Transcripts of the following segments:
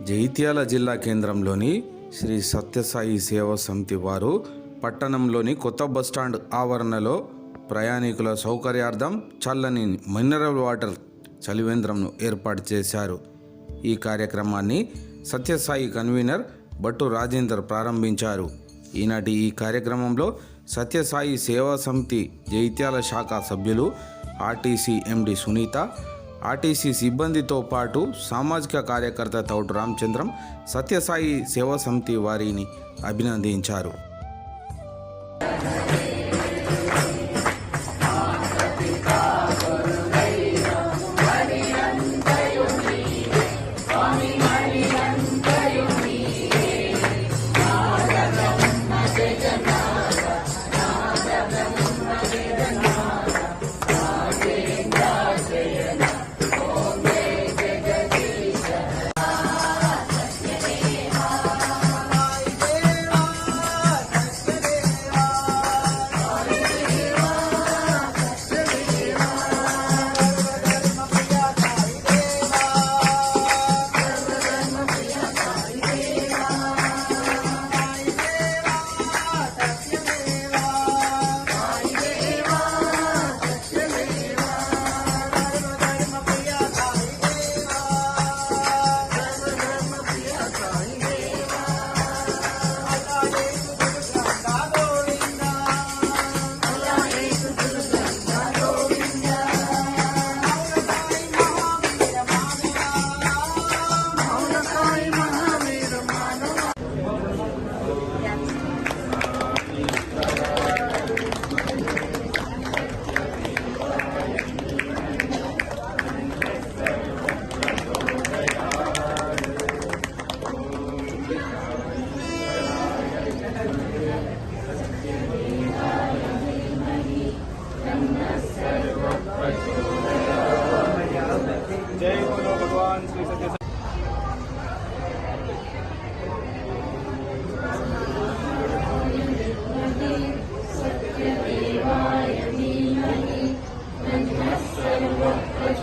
జైత్యాల జిల్లా కేంద్రంలోని శ్రీ సత్యసాయి సేవా సమితి వారు పట్టణంలోని కొత్త బస్టాండ్ ఆవరణలో ప్రయాణికుల సౌకర్యార్థం చల్లని మినరల్ వాటర్ చలివేంద్రంను ఏర్పాటు చేశారు. ఈ కార్యక్రమాన్ని సత్యసాయి కన్వీనర్ భట్టు రాజేందర్ ప్రారంభించారు. ఈనాటి ఈ కార్యక్రమంలో సత్యసాయి సేవా సమితి జైత్యాల శాఖ సభ్యులు ఆర్టీసీ ఎండి సునీత ఆర్టీసీ సిబ్బందితో పాటు సామాజిక కార్యకర్త తౌటు రామచంద్రం సత్యసాయి సేవా సమితి వారిని అభినందించారు.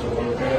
조금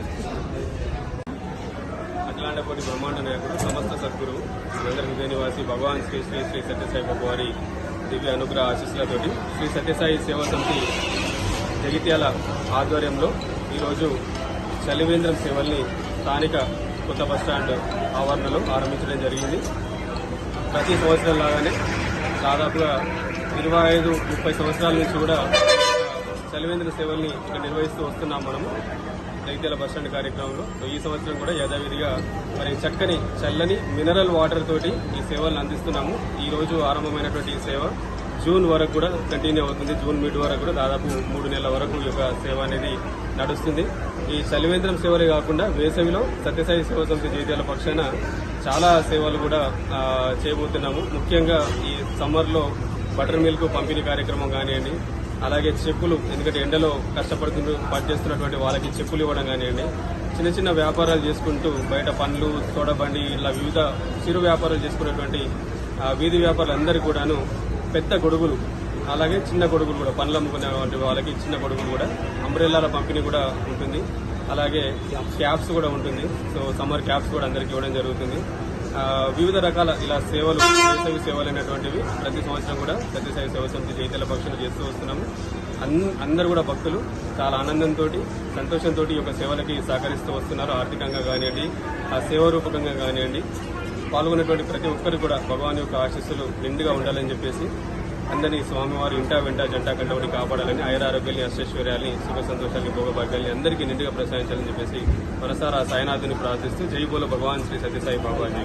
అఖిలాండకోటి బ్రహ్మాండ నాయకుడు సమస్త సద్గురు సురేంద్ర హృదయ నివాసి భగవాన్ శ్రీ శ్రీ శ్రీ సత్యసాయి బాబు వారి దివ్య అనుగ్రహ ఆశీస్సులతోటి శ్రీ సత్యసాయి సేవా సమితి జగిత్యాల ఆధ్వర్యంలో ఈరోజు చలివేంద్రం సేవల్ని స్థానిక కొత్త బస్టాండ్ ఆవరణలో ఆరంభించడం జరిగింది. ప్రతి సంవత్సరం లాగానే దాదాపుగా ఇరవై ఐదు ముప్పై సంవత్సరాల నుంచి కూడా చలివేంద్ర సేవల్ని ఇక్కడ నిర్వహిస్తూ వస్తున్నాం మనము. జగిత్యాల బస్ స్టాండ్ కార్యక్రమంలో ఈ సంవత్సరం కూడా యథావిధిగా మరి చక్కని చల్లని మినరల్ వాటర్ తోటి ఈ సేవలను అందిస్తున్నాము. ఈ రోజు ఆరంభమైనటువంటి ఈ సేవ జూన్ వరకు కూడా కంటిన్యూ అవుతుంది. జూన్ మిడ్ వరకు కూడా దాదాపు మూడు నెలల వరకు ఈ యొక్క సేవ అనేది నడుస్తుంది. ఈ చలివేంద్రం సేవలే కాకుండా వేసవిలో సత్యసాయి సేవ సమితి జగిత్యాల పక్షాన చాలా సేవలు కూడా చేయబోతున్నాము. ముఖ్యంగా ఈ సమ్మర్లో బటర్ మిల్క్ పంపిణీ కార్యక్రమం కానివ్వండి అలాగే చెప్పులు ఎందుకంటే ఎండలో కష్టపడుతుంటూ పనిచేస్తున్నటువంటి వాళ్ళకి చెప్పులు ఇవ్వడం కానివ్వండి. చిన్న చిన్న వ్యాపారాలు చేసుకుంటూ బయట పండ్లు తోడబండి ఇలా వివిధ చిరు వ్యాపారాలు చేసుకున్నటువంటి వీధి వ్యాపారులందరికీ కూడాను పెద్ద గొడుగులు అలాగే చిన్న గొడుగులు కూడా పండ్లు అమ్ముకునేటువంటి వాళ్ళకి చిన్న గొడుగులు కూడా అంబ్రెల్లాల పంపిణీ కూడా ఉంటుంది. అలాగే క్యాప్స్ కూడా ఉంటుంది. సో సమ్మర్ క్యాప్స్ కూడా అందరికీ ఇవ్వడం జరుగుతుంది. వివిధ రకాల ఇలా సేవలు వేసవి సేవలు అనేటువంటివి ప్రతి సంవత్సరం కూడా సత్యసాయి సేవ సమితి జైతల పక్షులు చేస్తూ వస్తున్నాము. అందరూ కూడా భక్తులు చాలా ఆనందంతో సంతోషంతో ఈ యొక్క సేవలకి సహకరిస్తూ వస్తున్నారు. ఆర్థికంగా కానివ్వండి ఆ సేవ రూపకంగా కానివ్వండి పాల్గొన్నటువంటి ప్రతి ఒక్కరు కూడా భగవాన్ యొక్క ఆశీస్సులు నిండుగా ఉండాలని చెప్పేసి అందరినీ స్వామివారి ఇంటా వెంట జంటా కంటబడి కాపాడాలని ఐరారోగ్యాన్ని అష్టైశ్వర్యాన్ని సుఖ సంతోషాన్ని భోగభాగ్యాన్ని అందరికీ నిండుగా ప్రసాదించాలని చెప్పేసి మనసారా సాయినాథుని ప్రార్థిస్తూ జై భగవాన్ శ్రీ సత్యసాయి బాబాజీ